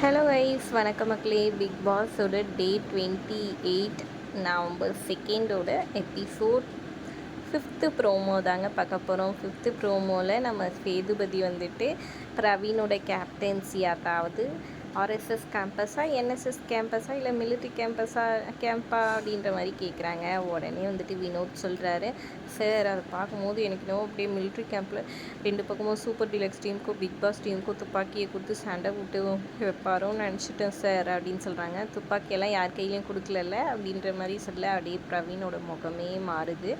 Hello wise வணக்கம் மக்களே. Big பாஸோட டே டுவெண்ட்டி எயிட் நவம்பர் செகண்டோட எபிசோட் ஃபிஃப்த்து ப்ரோமோ தாங்க பார்க்க போகிறோம் ஃபிஃப்த்து ப்ரோமோவில் நம்ம சேதுபதி வந்துட்டு பிரவீனோட கேப்டன்சி அதாவது ஆர்எஸ்எஸ் கேம்பஸா என்எஸ்எஸ் கேம்பஸா இல்லை மிலிட்ரி கேம்பஸா கேம்பா அப்படின்ற மாதிரி கேட்குறாங்க உடனே வந்துட்டு வினோத் சொல்கிறாரு சார் அதை பார்க்கும்போது எனக்கு இன்னும் அப்படியே மிலிட்ரி கேம்பில் ரெண்டு பக்கமும் சூப்பர் டீலக்ஸ் டீமுக்கும் பிக் பாஸ் டீமுக்கும் துப்பாக்கியை கொடுத்து சண்டை விட்டு வைப்பாரோன்னு நினச்சிட்டேன் சார் அப்படின்னு சொல்கிறாங்க துப்பாக்கியெல்லாம் யார் கையிலையும் கொடுக்கலல்ல அப்படின்ற மாதிரி சொல்ல அப்படியே பிரவீனோட முகமே மாறுது.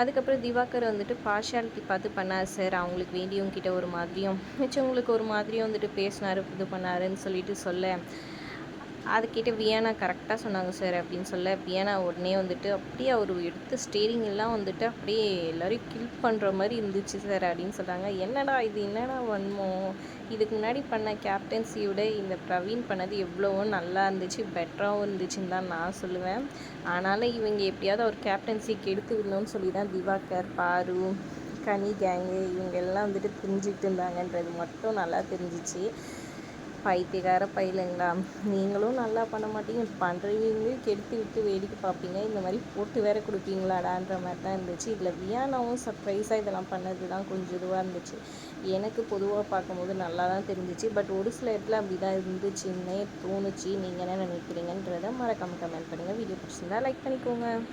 அதுக்கப்புறம் திவாகர் வந்துட்டு பார்ஷாலிட்டி பார்த்து பண்ணார் சார். அவங்களுக்கு வேண்டியவங்க கிட்ட ஒரு மாதிரியும் மிச்சவங்களுக்கு ஒரு மாதிரியும் வந்துட்டு பேசினார் இது பண்ணாருன்னு சொல்லிட்டு சொல்ல. அதுக்கிட்ட கேட்டு வியானா கரெக்டாக சொன்னாங்க சார் அப்படின்னு சொல்ல. வியானா உடனே வந்துட்டு அப்படியே அவர் எடுத்த ஸ்டேரிங் எல்லாம் வந்துட்டு அப்படியே எல்லோரையும் கில் பண்ணுற மாதிரி இருந்துச்சு சார் அப்படின்னு சொல்கிறாங்க என்னடா இது என்னடா வன்மோ இதுக்கு முன்னாடி பண்ண கேப்டன்சியோட இந்த பிரவீன் பண்ணது எவ்வளவோ நல்லா இருந்துச்சு பெட்டராகவும் இருந்துச்சுன்னு தான் நான் சொல்லுவேன். ஆனாலும் இவங்க எப்படியாவது அவர் கேப்டன்சி கெடுத்து விடணும்னு சொல்லி தான் திவாகர் பாரு கனி கேங்கு இவங்க எல்லாம் வந்துட்டு தெரிஞ்சுக்கிட்டு இருந்தாங்கன்றது மட்டும் நல்லா தெரிஞ்சிச்சு. பைத்தியக்கார பயிலுங்களா? நீங்களும் நல்லா பண்ண மாட்டீங்க. பண்ணுறவங்களையும் கெடுத்து விட்டு வேடிக்கை பார்ப்பீங்க. இந்த மாதிரி போட்டு வேற கொடுப்பீங்களாடான்ற மாதிரி தான் இருந்துச்சு. இதில் வியானாவும் சர்ப்ரைஸாக இதெல்லாம் பண்ணது தான் கொஞ்சம் இதுவாக இருந்துச்சு. எனக்கு பொதுவாக பார்க்கும்போது நல்லா தான் தெரிஞ்சிச்சு. பட் ஒரு சில இடத்துல அப்படி தான் இருந்துச்சுன்னே தோணுச்சு. நீங்கள் என்ன நினைக்கிறீங்கன்றதை மறக்காமல் கமெண்ட் பண்ணுங்கள் வீடியோ பிடிச்சிருந்தா லைக் பண்ணிக்கோங்க.